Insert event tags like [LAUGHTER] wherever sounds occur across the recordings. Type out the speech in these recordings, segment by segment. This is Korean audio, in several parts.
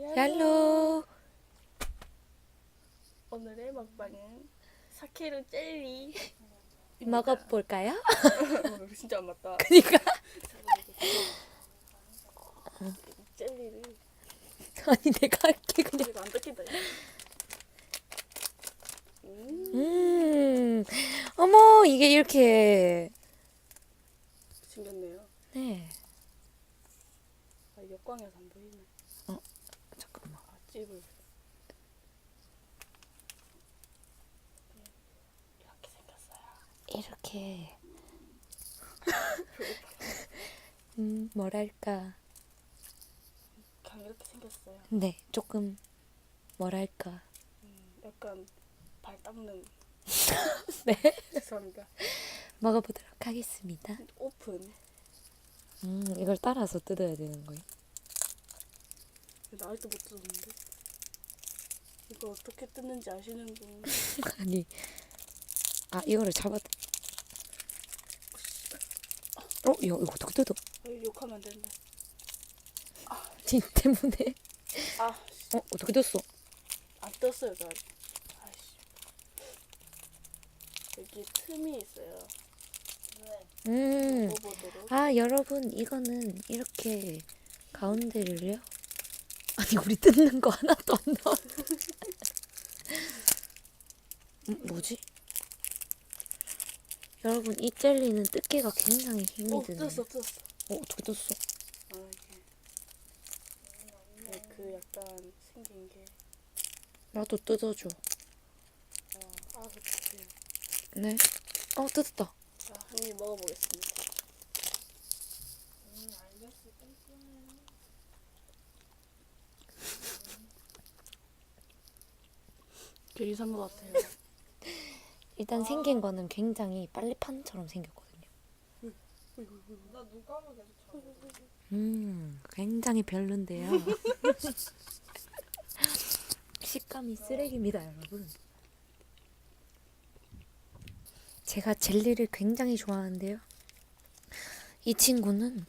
얄로. 오늘의 먹방은 사케르 젤리. 먹어볼까요? 어, [LAUGHS] 진짜 안 맞다. 그니까. 젤리를 아니, 내가 할게, 그냥. 이거 안 뜯긴다. 음, 음. 어머, 이게 이렇게. 생겼네요. 네. 아, 역광에서 안 보이네. 찝을. 이렇게 생겼어요. 이렇게. [LAUGHS] 음, 뭐랄까. 그냥 이렇게 생겼어요. 네, 조금, 뭐랄까. 음, 약간 발 닦는. [LAUGHS] 네. 죄송합니다. 먹어보도록 하겠습니다. 오픈. 음, 이걸 따라서 뜯어야 되는 거예요. 나 아직도 못 뜯었는데. 이거 어떻게 뜯는지 아시는 분? [LAUGHS] 아니. 아, 이거를 잡아. 어, 야, 이거 어떻게 뜯어? 아, 욕하면 안 된다. 진 때문에. 아, 어, 어떻게 뜯었어? 안 떴어요, 저 아직. 아이씨. 여기 틈이 있어요. 음. 먹어보도록. 아, 여러분, 이거는 이렇게 가운데를요? 아니, 우리 뜯는 거 하나도 안 나와. 음, 뭐지? 여러분, 이 젤리는 뜯기가 굉장히 힘이 어, 드네요. 떴어, 떴어. 어, 어떻게 뜯었어? 아, 이게. 네, 그 약간 생긴 게. 나도 뜯어줘. 어, 아, 그렇대요. 네. 어, 뜯었다. 자, 한입 먹어보겠습니다. 젤리 산것 같아요. [LAUGHS] 일단 생긴 거는 굉장히 생겼거든요. 나 누가면 계속 쳐. 음, 굉장히 별론데요. [LAUGHS] 식감이 쓰레기입니다, 여러분. 제가 젤리를 굉장히 좋아하는데요. 이 친구는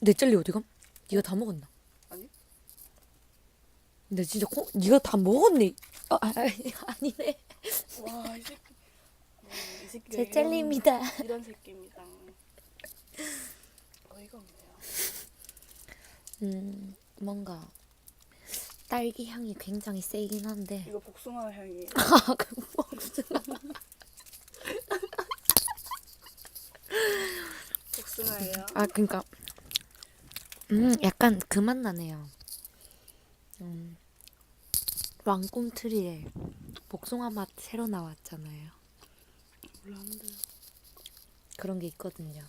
내 젤리 어디 감? 네가 다 먹었나? 근데 진짜 코, 네가 다 먹었네. 아, 아, 아니, 아니네. 와, 이 새끼. 음, 이 새끼가 제 이런- 젤리입니다. 이런 새끼입니다. 어이가 없네요. 음, 뭔가 딸기 향이 굉장히 세긴 한데. 이거 복숭아 향이. [LAUGHS] 아, 그 복숭아. 복숭아예요. 아, 그러니까 음, 약간 그 맛 나네요. 음, 왕꿈트리에 복숭아 맛 새로 나왔잖아요. 몰랐는데. 그런 게 있거든요.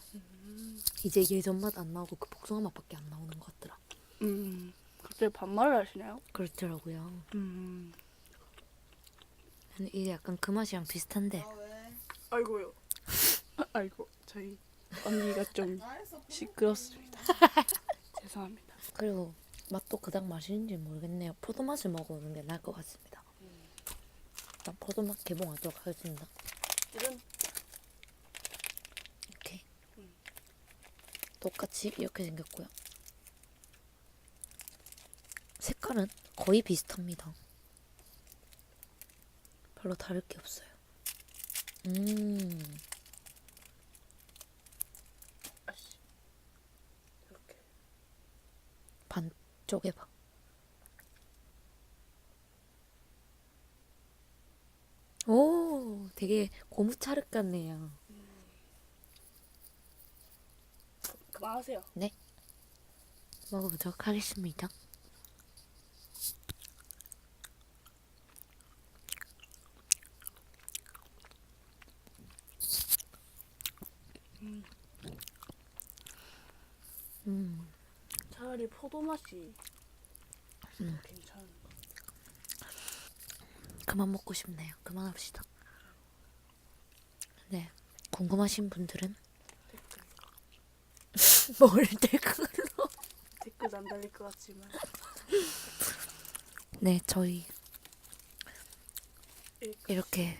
이제 예전 맛 안 나오고 그 복숭아 맛밖에 안 나오는 것 같더라. 음. 갑자기 반말을 하시나요? 그렇더라고요. 음. 근데 이게 약간 그 맛이랑 비슷한데 아이고요. 아, [LAUGHS] 아이고 저희 언니가 좀 시끄럽습니다. [LAUGHS] 죄송합니다. 그리고 맛도 그닥 맛있는지 모르겠네요. 포도 맛을 먹어보는 게 나을 것 같습니다. 일단 포도 맛 개봉하도록 하겠습니다. 이런 이렇게 똑같이 이렇게 생겼고요. 색깔은 거의 비슷합니다. 별로 다를 게 없어요. 음, 아씨 이렇게 반 쪼개봐. 오, 되게 고무차륵 같네요. 그만하세요. 먹어보도록 하겠습니다. 음. 음, 차라리 포도 맛이 음. 괜찮은 거. 그만 먹고 싶네요. 그만합시다. 네, 궁금하신 분들은 댓글 [LAUGHS] 뭘 댓글로? 댓글 안 달릴 것 같지만 네, 저희 이렇게 이렇게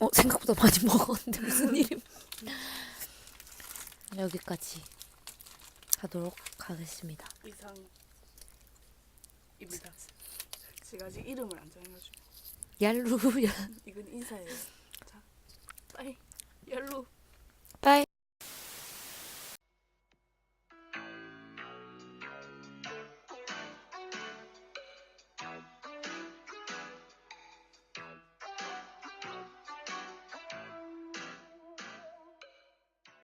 어 생각보다 많이 먹었는데 무슨 [LAUGHS] 일임? 여기까지 하도록 하겠습니다. 이상입니다. 제가 아직 이름을 안 정해가지고 얄루야. 이건 인사예요. 자, 빠이 얄루